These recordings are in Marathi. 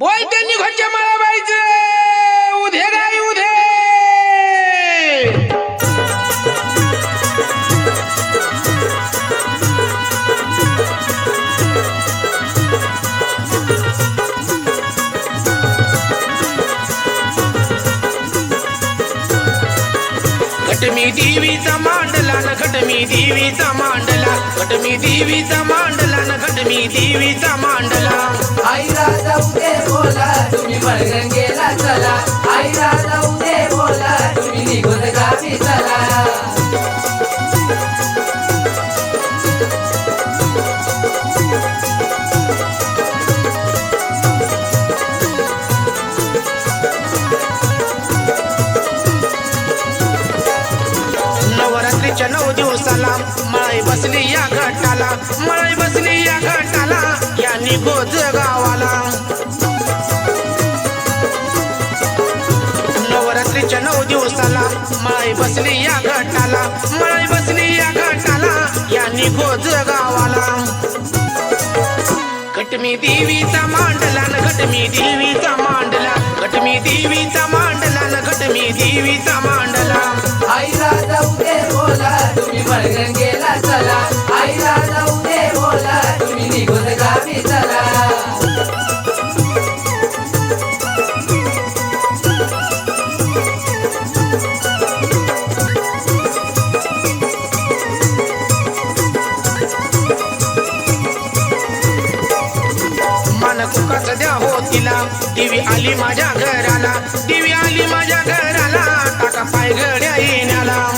बोल त्यांनी घरच्या मला पाहिजे उधे गाय उधे. घटमी देवीचा मांडला न घटमी देवीचा मांडला. घटमी देवीचा मांडला न घटमी देवीचा मांडला. आई उदे बोला तुम्ही चला. आई राजा उदे बोला तुम्ही निघून गावी चला. नवरात्रीच्या नऊ दिवसाला मळाई बसली या घाटाला मळाई बसली या घाटाला. या निघोज गावाला. माय बसली या घाटाला माय बसली या घाटाला या निघोज गावाला. घटमी देवीचा मांडला न घटमी देवीचा मांडला. घटमी देवीचा मांडला न घटमी देवीचा मांडला. आईला जाऊ दे बोला तुम्ही मळगंगेला चला. दिवी आली माझ्या घराला. दिवी आली माझ्या घराला. टाका पाय घड्या येण्याला.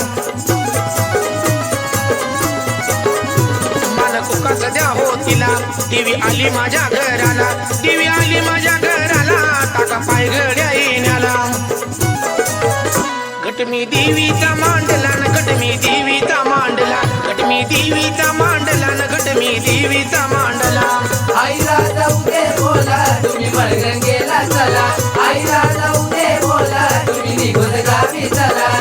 मन कुकाच द्या हो तिला. आली माझ्या घराला. देवी आली माझ्या घराला. टाका पाय घड्या येण्याला. हो घटमी देवीचा मांडला न घटमी देवीचा मांडला. घटमी देवीचा मांडला न घटमी देवीचा मांडला. बोला तुम्ही मळगंगेला चला. आई राजा उदे बोला तुम्ही निघून गावी चला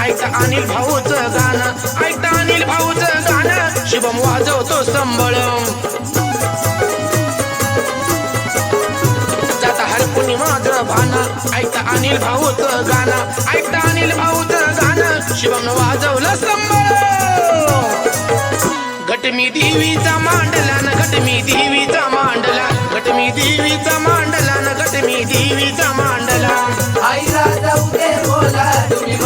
ऐकता अनिल भाऊचं गाणं ऐकता अनिल भाऊचं गाणं. शुभम वाजवतो संबळ. ऐकता अनिल भाऊचं गाणं ऐकता अनिल भाऊचं गाणं. शुभम वाजवलं संबळ. घटमी देवीचा मांडला न घटमी देवीचा मांडला घटमी देवीचा मांडला न घटमी देवीचा मांडला. आई राजा उदे बोला तुम्ही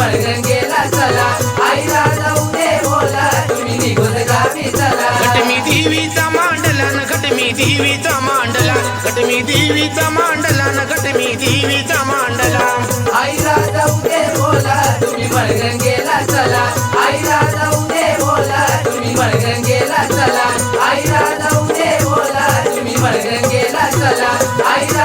चला. आई राजा उदे बोला तुम्ही निघून गावी चला. घटमी देवीचा मांडला न घटमी देवीचा मांडला. घटमी देवीचा मांडला चला आईला